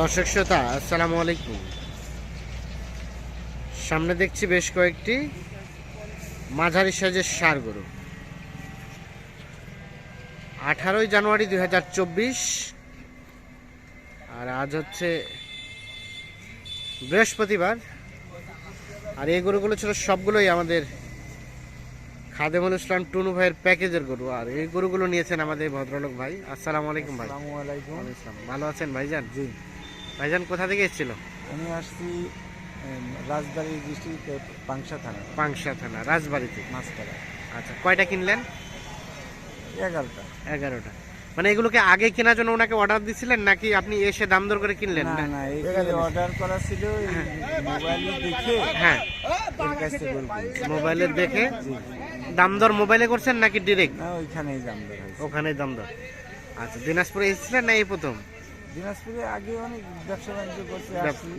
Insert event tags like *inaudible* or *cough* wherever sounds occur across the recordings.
দর্শক শ্রোতা আসসালামু আলাইকুম। সামনে দেখছি বেশ কয়েকটি মাঝারি সাইজের সার গরু। আঠারোই জানুয়ারি দুই হাজার চব্বিশ আর আজ হচ্ছে বৃহস্পতিবার আর এই গরুগুলো ছিল সবগুলোই আমাদের খাদেমুল ইসলাম টুনু ভাইয়ের প্যাকেজের গরু আর এই গরুগুলো নিয়েছেন আমাদের ভদ্রলোক ভাই। আসসালামু আলাইকুম ভাই। ভালো আছেন ভাইজান? জি। ভাইজান কোথা থেকে এসেছিল? আমি আসছি রাজবাড়ী ডিস্ট্রিক্ট পাংশা থানা পাংশা থানা রাজবাড়িতে? মাছতলা আচ্ছা কয়টা কিনলেন? এগারোটা। এগারোটা। মানে এগুলোকে আগে কেনার জন্য ওনাকে অর্ডার দিছিলেন নাকি আপনি এসে দাম দর করে কিনলেন? না না এখানে অর্ডার করা ছিল মোবাইলে দেখে হ্যাঁ। মোবাইলে দেখে? দাম দর মোবাইলে করছেন নাকি ডিরেক্ট না ওইখানেই দাম দর হয়েছে। ওখানে দাম দর। আচ্ছা দিনাজপুরে এসেছিলেন না এই প্রথম? দিনাজপুরে আগে অনেক ব্যবসা বাণিজ্য করছে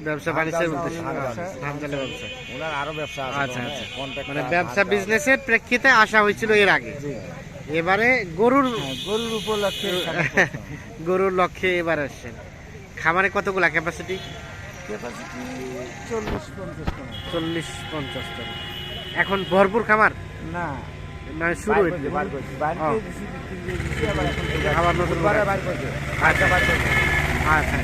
ব্যবসা বাণিজ্যের উদ্দেশ্যে চাউলের ব্যবসা। ওনার আরও ব্যবসা আচ্ছা আচ্ছা। মানে ব্যবসা বিজনেসের প্রেক্ষিতে আসা হয়েছিল এর আগে। এবারে গরুর হ্যাঁ, গরুর উপলক্ষে *laughs* গরুর লক্ষ্যে এবার আসছেন। খামারে কতগুলা ক্যাপাসিটি ক্যাপাসিটি চল্লিশ পঞ্চাশ টাকা চল্লিশ পঞ্চাশ টন। এখন ভরপুর খামার? না। না শুরু হয়েছে আবার নতুন। আচ্ছা করছে। আচ্ছা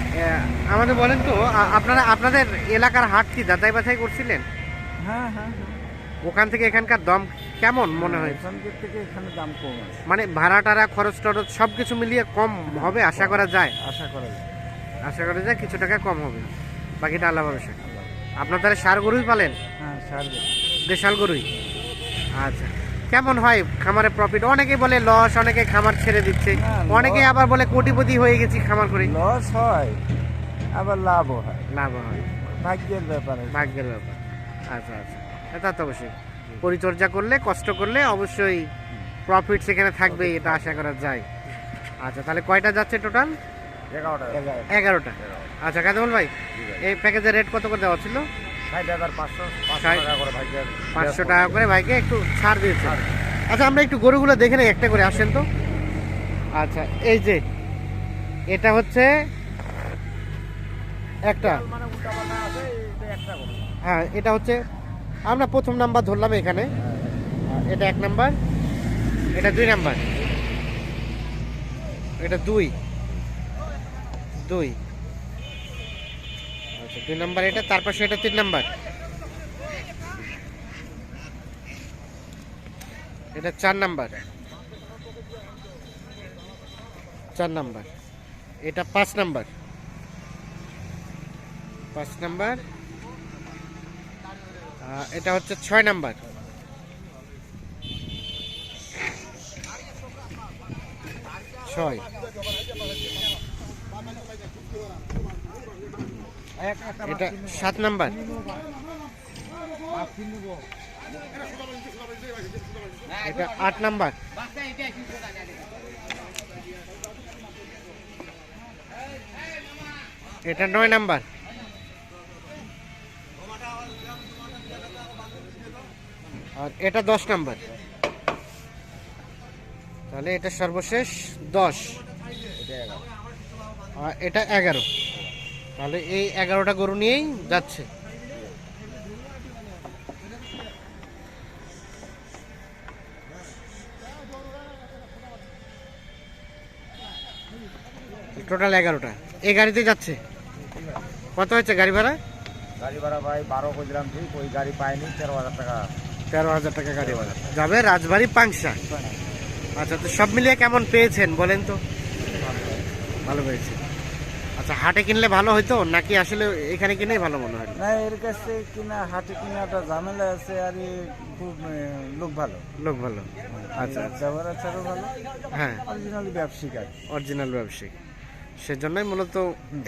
আমাদের বলেন তো আপনারা আপনাদের এলাকার হাট কি যাচাই বাছাই করছিলেন? হ্যাঁ হ্যাঁ হ্যাঁ। ওখান থেকে এখানকার দম কেমন মনে হয়? থেকে এখানে দাম কম মানে ভাড়া টাড়া খরচ টরচ সব কিছু মিলিয়ে কম হবে আশা করা যায়? আশা করা যায়। আশা করা যায় কিছু টাকা কম হবে। বাকিটা আল্লাহ ভরসা। আপনার তাহলে সার গরুই পালেন? হ্যাঁ সার দেবে। দেশাল গরুই? আচ্ছা। কেমন হয় খামারে প্রফিট অনেকে বলে লস অনেকে খামার ছেড়ে দিচ্ছে। অনেকে আবার বলে কোটিপতি হয়ে গেছি খামার করে। লস হয় আবার লাভও হয়। লাভ হয়। ভাগ্যের ব্যাপার। ভাগ্যের ব্যাপার। আচ্ছা আচ্ছা। তা তো অবশ্যই। পরিচর্যা করলে কষ্ট করলে অবশ্যই প্রফিট সেখানে থাকবেই এটা আশা করা যায়। আচ্ছা তাহলে কয়টা যাচ্ছে টোটাল এগারোটা। এগারোটা। আচ্ছা কাজমল ভাই এই প্যাকেজের রেট কত করে দেওয়া ছিল? পাঁচশো টাকা করে ভাইকে একটু ছাড় দিয়েছে। আচ্ছা আমরা একটু গরুগুলো দেখে নেই একটা করে আসেন তো। আচ্ছা এই যে এটা হচ্ছে একটা। হ্যাঁ এটা হচ্ছে আমরা প্রথম নাম্বার ধরলাম এখানে। এটা এক নাম্বার এটা দুই নাম্বার। এটা দুই দুই। আচ্ছা দুই নাম্বার এটা তারপর সেটা তিন নাম্বার। এটা চার নাম্বার। চার নাম্বার। এটা পাঁচ নাম্বার। পাঁচ নাম্বার। এটা হচ্ছে ছয় নাম্বার। ছয়। এটা সাত নাম্বার। এটা আট নাম্বার। এটা নয় নাম্বার। আর এটা দশ নাম্বার। তাহলে এটা সর্বশেষ দশ। আর এটা এগারো। তাহলে এই এগারোটা গরু নিয়েই যাচ্ছে। টোটাল এগারোটা। এই গাড়িতে যাচ্ছে? কত হচ্ছে গাড়ি ভাড়া? গাড়ি ভাড়া ভাই বারো কইলাম ঠিক ওই গাড়ি পাইনি তেরো হাজার টাকা। তেরো হাজার টাকা গাড়ি ভাড়া। যাবে রাজবাড়ি পাংশা। আচ্ছা তো সব মিলিয়ে কেমন পেয়েছেন বলেন তো? ভালো। পেয়েছে আচ্ছা হাটে কিনলে ভালো হইতো নাকি আসলে এখানে কিনেই ভালো মনে হয়? না এর কাছে কিনা হাটে কিনা একটা ঝামেলা আছে আর খুব লোক ভালো। লোক ভালো। আচ্ছা এর ব্যবহার আচারও ভালো। হ্যাঁ। অরিজিনালি ব্যবসায়িক। আর অরিজিনাল ব্যবসায়ী সেজন্যই মূলত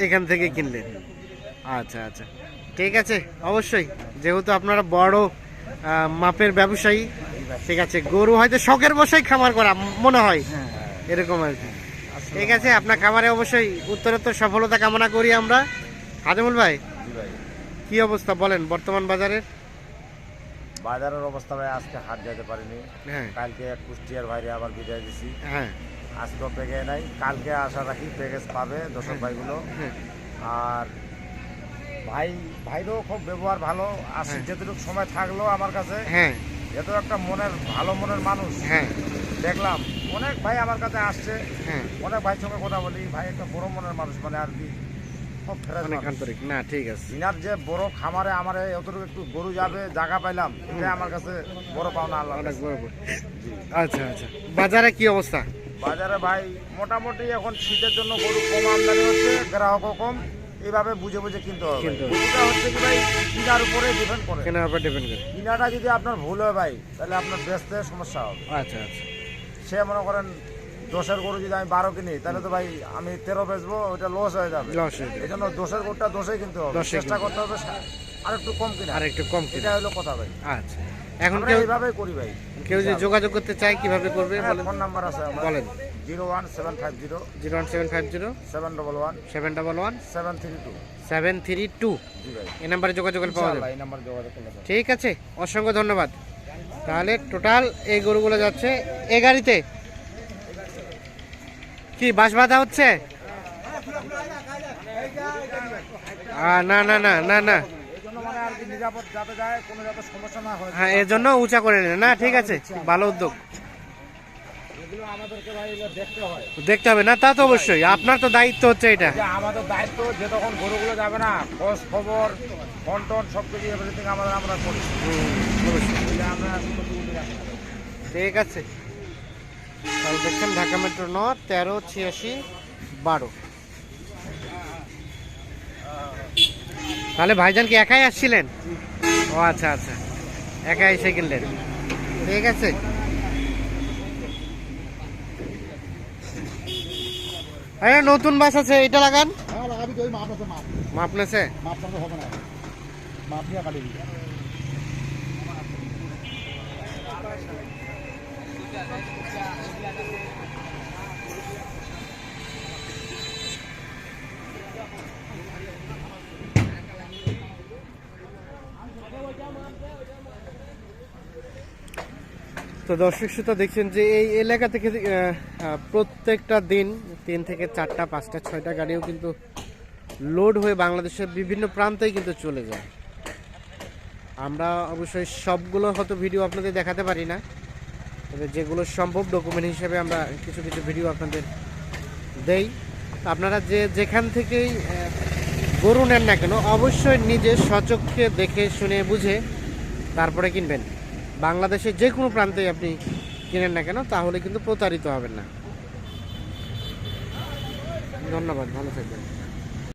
এখান থেকে কিনলেন। আচ্ছা আচ্ছা। ঠিক আছে অবশ্যই। যেহেতু আপনারা বড় মাপের ব্যবসায়ী ঠিক আছে। গরু হয়তো শখের বসেই খামার করা মনে হয় হ্যাঁ। এরকম আর কি। ঠিক আছে আপনার খামারে অবশ্যই উত্তরোত্তর সফলতা কামনা করি আমরা। হাজমুল ভাই ভাই। কি অবস্থা বলেন বর্তমান বাজারের? বাজারের অবস্থা ভাই আজকে হাট যেতে পারিনি। হ্যাঁ। কালকে এক কুষ্টিয়ার বাইরে আবার বিদায় দিছি। হ্যাঁ। আজকেও পেগে নাই কালকে আশা রাখি প্যাকেজ পাবে দর্শক ভাইগুলো। হ্যাঁ। আর ভাই ভাইরও খুব ব্যবহার ভালো। আর হ্যাঁ। যেটুকু সময় থাকল আমার কাছে হ্যাঁ। এত একটা মনের ভালো মনের মানুষ। হ্যাঁ। দেখলাম অনেক ভাই আমার কাছে আসছে। হ্যাঁ। অনেক ভাইয়ের সঙ্গে কথা বলি ভাই একটা বড় মনের মানুষ মানে আর কি না ঠিক আছে। ইনার যে বড় খামারে আমার এতটুকু একটু গরু যাবে জায়গা পাইলাম এটা আমার কাছে বড় পাওনা আল্লাহ। আচ্ছা আচ্ছা। বাজারে কি অবস্থা? বাজারে ভাই মোটামুটি এখন শীতের জন্য গরু কম আমদানি হচ্ছে গ্রাহকও কম। এইভাবে বুঝে বুঝে কিনতে হবে কিনতে হচ্ছে কি ভাই কিনার উপরে ডিপেন্ড করে। কেনার উপর ডিপেন্ড করে। কিনাটা যদি আপনার ভুল হয় ভাই তাহলে আপনার বেচতে সমস্যা হবে। আচ্ছা আচ্ছা। সে মনে করেন দোষের গরু যদি আমি বারো কিনি তাহলে তো ভাই আমি তেরো বেচবো ওইটা লস হয়ে যাবে। হয়ে। এই জন্য দোষের গরুটা দোষে কিনতে হবে। চেষ্টা করতে হবে আর একটু কম কিনা আর একটু কম কিনা এটা হলো কথা ভাই। আচ্ছা। এখন কেউ এইভাবেই করি ভাই। কেউ যদি যোগাযোগ করতে চায় কীভাবে করবে ফোন নাম্বার আছে বলেন। Zero one seven five zero zero one seven five zero seven double one seven double one seven three two seven three two এই নাম্বারে যোগাযোগ করলে পাওয়া যাবে। এই নাম্বার যোগাযোগ করলে ঠিক আছে অসংখ্য ধন্যবাদ। তাহলে টোটাল এই গরুগুলো যাচ্ছে এ গাড়িতে। কি বাস বাঁধা হচ্ছে? না না না না না। মানে হয়। হ্যাঁ এর জন্য উঁচা করে নিলেন না ঠিক আছে ভালো উদ্যোগ। এগুলো আমাদেরকে ভাই দেখতে হয়। দেখতে হবে না তা তো অবশ্যই। আপনার তো দায়িত্ব হচ্ছে এটা। আমাদের দায়িত্ব যে তখন গরুগুলো যাবে না খোঁজ খবর ফোন টোন সব কিছু এভরিথিং আমাদের আমরা করি। আমরা। ঠিক আছে। তাহলে দেখছেন ঢাকা মেট্রো ন তেরো ছিয়াশি বারো। তাহলে ভাইজান কি একাই আসছিলেন? ও আচ্ছা আচ্ছা। একাই এসে কিনলেন ঠিক আছে। আরে নতুন বাস আছে এটা লাগান। হ্যাঁ লাগাবি মাপ ওই মাপ আছে মাপ। মাপ নেছে? মাপ তো দর্শক শ্রোতা দেখছেন যে এই এলাকা থেকে প্রত্যেকটা দিন তিন থেকে চারটা, পাঁচটা, ছয়টা গাড়িও কিন্তু লোড হয়ে বাংলাদেশের বিভিন্ন প্রান্তেই কিন্তু চলে যায়। আমরা অবশ্যই সবগুলো হয়তো ভিডিও আপনাদের দেখাতে পারি না, তবে যেগুলো সম্ভব ডকুমেন্ট হিসেবে আমরা কিছু কিছু ভিডিও আপনাদের দেই। আপনারা যে যেখান থেকেই গরু নেন না কেন, অবশ্যই নিজে সচক্ষে দেখে, শুনে, বুঝে তারপরে কিনবেন। বাংলাদেশের যে কোনো প্রান্তে আপনি কিনেন না কেন, তাহলে কিন্তু প্রতারিত হবেন না। ধন্যবাদ, ভালো থাকবেন।